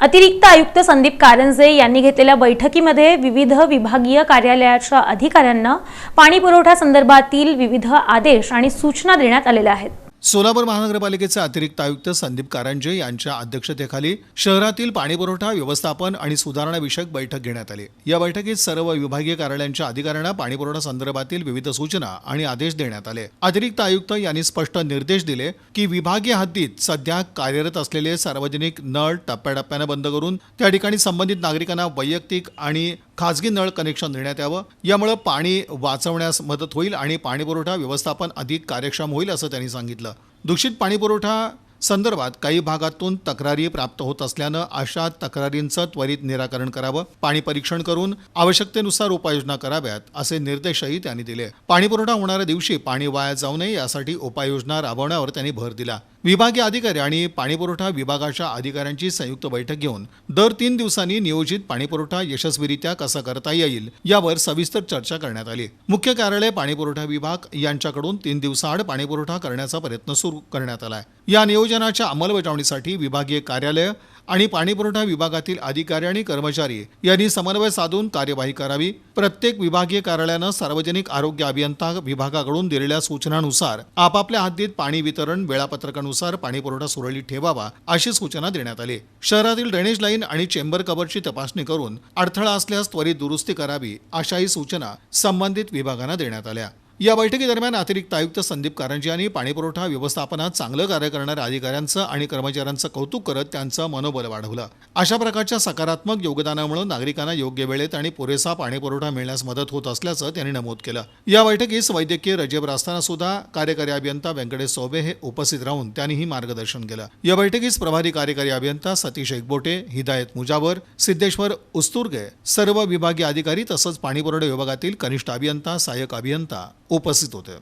अतिरिक्त आयुक्त संदीप कारंजे यांनी घेतलेल्या बैठकीमध्ये विविध विभागीय कार्यालयाच्या अधिकाऱ्यांना पाणी पुरवठा संदर्भातील विविध आदेश आणि सूचना देण्यात आलेल्या आहेत. सोलापूर महानगरपालिकेचे अतिरिक्त आयुक्त संदीप कारंजे यांच्या अध्यक्षतेखाली शहरातील पाणीपुरवठा व्यवस्थापन आणि सुधारणाविषयक बैठक घेण्यात आली. या बैठकीत सर्व विभागीय कार्यालयांच्या अधिकाऱ्यांना पाणीपुरवठा संदर्भातील विविध सूचना आणि आदेश देण्यात आले. अतिरिक्त आयुक्त यांनी स्पष्ट निर्देश दिले की विभागीय हद्दीत सध्या कार्यरत असलेले सार्वजनिक नळ टप्प्याटप्प्यानं बंद करून त्या ठिकाणी संबंधित नागरिकांना वैयक्तिक आणि खाजगी नळ कनेक्शन देण्यात यावं. यामुळे पाणी वाचवण्यास मदत होईल आणि पाणीपुरवठा व्यवस्थापन अधिक कार्यक्षम होईल असं त्यांनी सांगितलं. दूषित पाणीपुरवठा संदर्भात काही भागातून तक्रारी प्राप्त होत असल्यानं अशा तक्रारींचं त्वरित निराकरण करावं पाणी परीक्षण करून आवश्यकतेनुसार उपाययोजना कराव्यात असे निर्देशही त्यांनी दिले. पाणीपुरवठा होणाऱ्या दिवशी पाणी वाया जाऊ नये यासाठी उपाययोजना राबवण्यावर त्यांनी भर दिला. विभागीय अधिकारी आणि पाणीपुरवठा विभागाच्या अधिकाऱ्यांची संयुक्त बैठक घेऊन दर तीन दिवसांनी नियोजित पाणीपुरवठा यशस्वीरित्या कसा करता येईल यावर सविस्तर चर्चा करण्यात आली. मुख्य कार्यालय पाणीपुरवठा विभाग यांच्याकडून तीन दिवसाआड पाणीपुरवठा करण्याचा प्रयत्न सुरू करण्यात आलाय. या नियोजनाच्या अंमलबजावणीसाठी विभागीय कार्यालय आणि पाणीपुरवठा विभागातील अधिकारी आणि कर्मचारी यांनी समन्वय साधून कार्यवाही करावी. प्रत्येक विभागीय कार्यालयानं सार्वजनिक आरोग्य अभियंता विभागाकडून दिलेल्या सूचनानुसार आपापल्या हद्दीत पाणी वितरण वेळापत्रकानुसार पाणीपुरवठा सुरळीत ठेवावा अशी सूचना देण्यात आली. शहरातील ड्रेनेज लाईन आणि चेंबर कवरची तपासणी करून अडथळा असल्यास त्वरित दुरुस्ती करावी अशाही सूचना संबंधित विभागांना देण्यात आल्या. या बैठकीदरम्यान अतिरिक्त आयुक्त संदीप कारंजी यांनी पाणीपुरवठा व्यवस्थापनात चांगलं कार्य करणाऱ्या अधिकाऱ्यांचं आणि कर्मचाऱ्यांचं कौतुक करत त्यांचं मनोबल वाढवलं. अशा प्रकारच्या सकारात्मक योगदानामुळे नागरिकांना योग्य वेळेत आणि पुरेसा पाणीपुरवठा मिळण्यास मदत होत असल्याचं त्यांनी नमूद केलं. या बैठकीस वैद्यकीय रजेब असताना सुद्धा कार्यकारी अभियंता व्यंकटेश चौबे हे उपस्थित राहून त्यांनीही मार्गदर्शन केलं. या बैठकीस प्रभारी कार्यकारी अभियंता सतीश एकबोटे हिदायत मुजावर सिद्धेश्वर उस्तुर्गे सर्व विभागीय अधिकारी तसंच पाणीपुरवठा विभागातील कनिष्ठ अभियंता सहाय्यक अभियंता उपस्थित होते